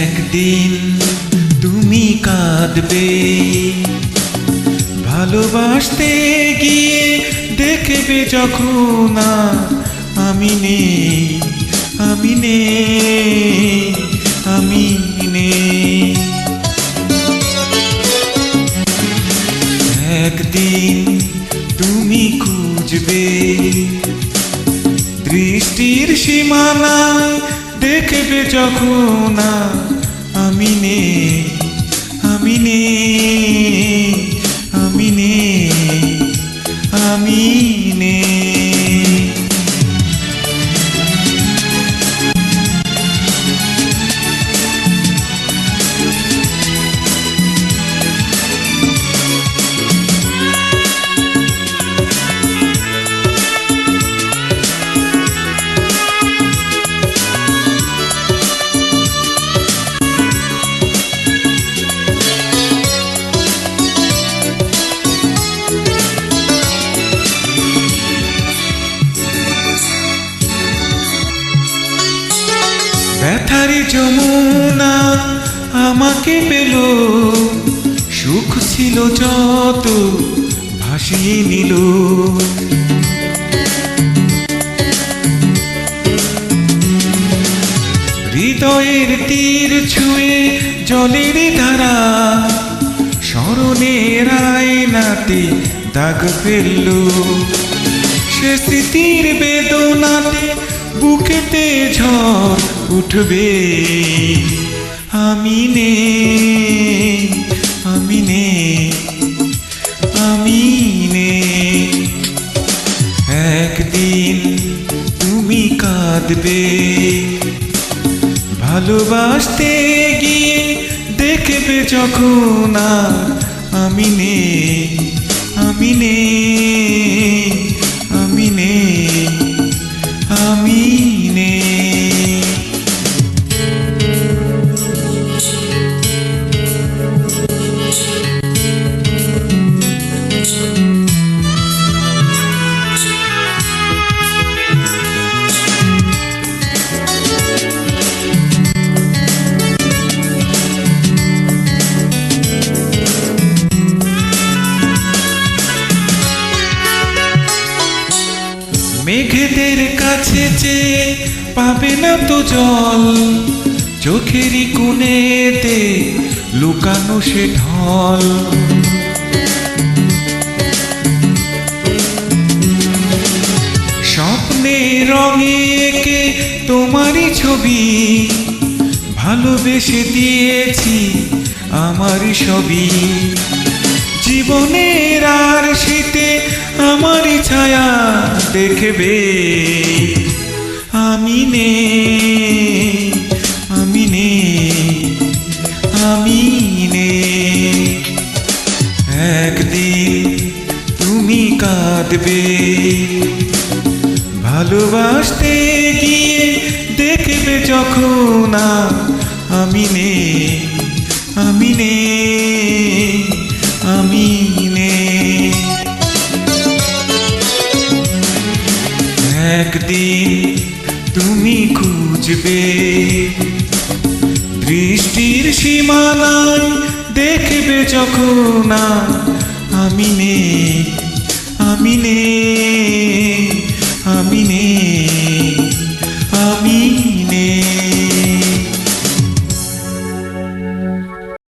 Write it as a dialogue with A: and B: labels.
A: একদিন তুমি কাঁদবে। ভালোবাসতে গিয়ে দেখবে যখন আর আমি নেই আমি নেই আমি নেই। একদিন তুমি খুঁজবে, দৃষ্টির সীমানায় দেখবে যখন আমি নে আমি নে আমি নে আমি যমুনা আমাকে পেল। সুখ ছিল যত, ভাসিয়ে নিল। হৃদয়ের তীর ছুঁয়ে জলের ধারা স্মরণের আয়নাতে দাগ ফেলল। সে স্মৃতির বেদনাতে বুকেতে ঝড় উঠবে। আমি নে আমি নে আমি নে। একদিন তুমি কাঁদবে। ভালোবাসতে গিয়ে দেখবে যখন আমি নে আমি নে। মেঘেদের কাছে চেয়ে পাবে না তো জল চোখেরই কোণেতে লুকানো সে ঢল। স্বপ্নে রঙে এঁকে তোমারই ছবি, ভালোবেসে দিয়েছি আমারই ছবি দেখবে। আমি নে আমি নে আমি নে। একদিন তুমি কাঁদবে। ভালোবাসতে গিয়ে দেখবে যখন আমি নে আমি নে। একদিন তুমি খুঁজবে। দৃষ্টির সীমানায় দেখবে যখন আমি নে আমি নে আমি নে।